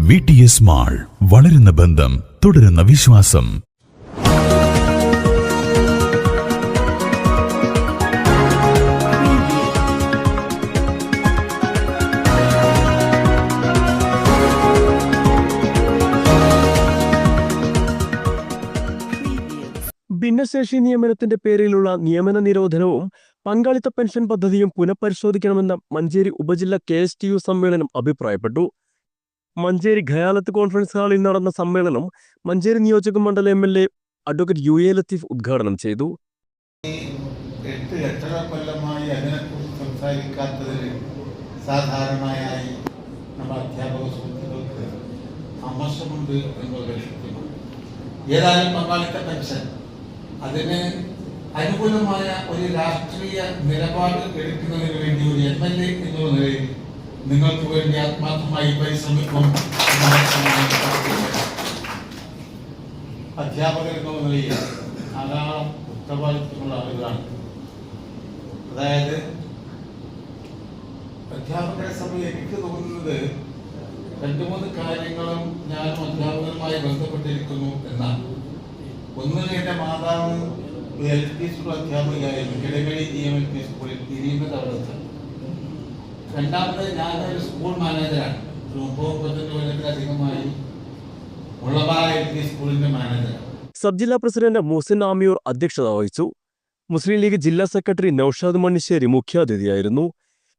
V T S mall വളരുന്ന ബന്ധം തുടരുന്ന വിശ്വാസം. ഭിന്നശേഷി നിയമനത്തിന്റെ പേരിലുള്ള നിയമന നിരോധനവും പങ്കാളിത്ത പെൻഷൻ പദ്ധതിയും പുനഃപരിശോധിക്കണമെന്ന മഞ്ചേരി ഉപജില്ല കെ എസ് ടി യു സമ്മേളനം അഭിപ്രായപ്പെട്ടു. മഞ്ചേരി ഖയാലത്ത് കോൺഫറൻസ് ഹാളിൽ നടന്ന സമ്മേളനം മഞ്ചേരി നിയോജക മണ്ഡലം M L A advocate U A Latheef ഉദ്ഘാടനം ചെയ്തു. എട്ട് എട്ടര കൊല്ലമായി അതിനെക്കുറിച്ച് സംസാരിക്കാത്തതിൽ സാധാരണയായി നമ്മുടെ അധ്യാപക സുഹൃത്തുക്കൾക്ക് അമർഷമുണ്ട് എന്ന് ഏതായാലും പങ്കാളിത്ത പെൻഷൻ അതിന് അനുകൂലമായ ഒരു രാഷ്ട്രീയ നിലപാട് എടുക്കുന്നതിന് വേണ്ടി ഒരു എം എൽ എ എന്നുള്ള നിലയിൽ നിങ്ങൾക്ക് വേണ്ടി ആത്മാർത്ഥമായി പരിശ്രമിക്കും. അധ്യാപകർ എന്നുള്ള നിലയിൽ ധാരാളം ഉത്തരവാദിത്വമുള്ള ആളുകളാണ് അതായത് അധ്യാപകരെ സമയം എനിക്ക് തോന്നുന്നത് രണ്ടു മൂന്ന് കാര്യങ്ങളും ഞാനും അധ്യാപകരുമായി ബന്ധപ്പെട്ടിരിക്കുന്നു എന്നാണ് ഒന്ന് എന്റെ മാതാവ് L P school അധ്യാപികയായിരുന്നു Kidangazhi G M L P സ്കൂളിൽ അവിടുത്തെ രണ്ടാമത് ഞാനൊരു സ്കൂൾ മാനേജറാണ് ഒരു മുപ്പത് മുപ്പത്തഞ്ച് കൊല്ലത്തിലധികമായി മുളബാല എൽ സ്കൂളിന്റെ മാനേജറാണ് സബ് ജില്ലാ പ്രസിഡന്റ് മുഹസിൻ ആമിയൂർ അധ്യക്ഷത വഹിച്ചു. മുസ്ലിം ലീഗ് ജില്ലാ സെക്രട്ടറി നൌഷാദ് മണ്ണിശ്ശേരി മുഖ്യാതിഥിയായിരുന്നു.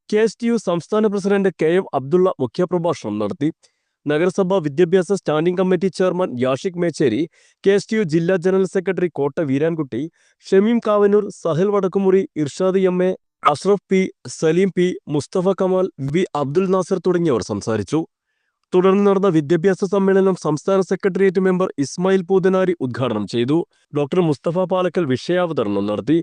കെ എസ് ടി യു സംസ്ഥാന പ്രസിഡന്റ് കെ എം അബ്ദുള്ള മുഖ്യപ്രഭാഷണം നടത്തി. നഗരസഭാ വിദ്യാഭ്യാസ standing committee chairman Yashik Mecheri K S T U ജില്ലാ general secretary Kotta Veerankutty Shameem Kavanoor Sahal Vadakkumuri Irshad M A Ashraf P Saleem P Musthafa Kamal V Abdul Nasar തുടങ്ങിയവർ സംസാരിച്ചു. തുടർന്ന് നടന്ന വിദ്യാഭ്യാസ സമ്മേളനം സംസ്ഥാന സെക്രട്ടേറിയറ്റ് മെമ്പർ ഇസ്മായിൽ പൂതനാരി ഉദ്ഘാടനം ചെയ്തു. ഡോക്ടർ മുസ്തഫ പാലക്കൽ വിഷയാവതരണം നടത്തി.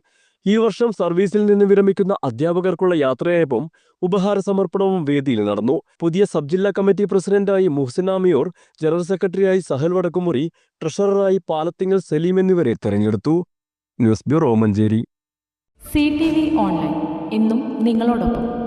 ഈ വർഷം സർവീസിൽ നിന്ന് വിരമിക്കുന്ന അധ്യാപകർക്കുള്ള യാത്രയയപ്പും ഉപഹാര സമർപ്പണവും വേദിയിൽ നടന്നു. പുതിയ സബ് ജില്ലാ കമ്മിറ്റി പ്രസിഡന്റായി മുഹ്സിൻ ആമിയോർ ജനറൽ സെക്രട്ടറിയായി സഹൽ വടക്കുമുറി ട്രഷററായി പാലത്തിങ്ങൽ സലീം എന്നിവരെ തെരഞ്ഞെടുത്തു. News bureau Manjeri. C T V online. ഇന്നും നിങ്ങളോടൊപ്പം.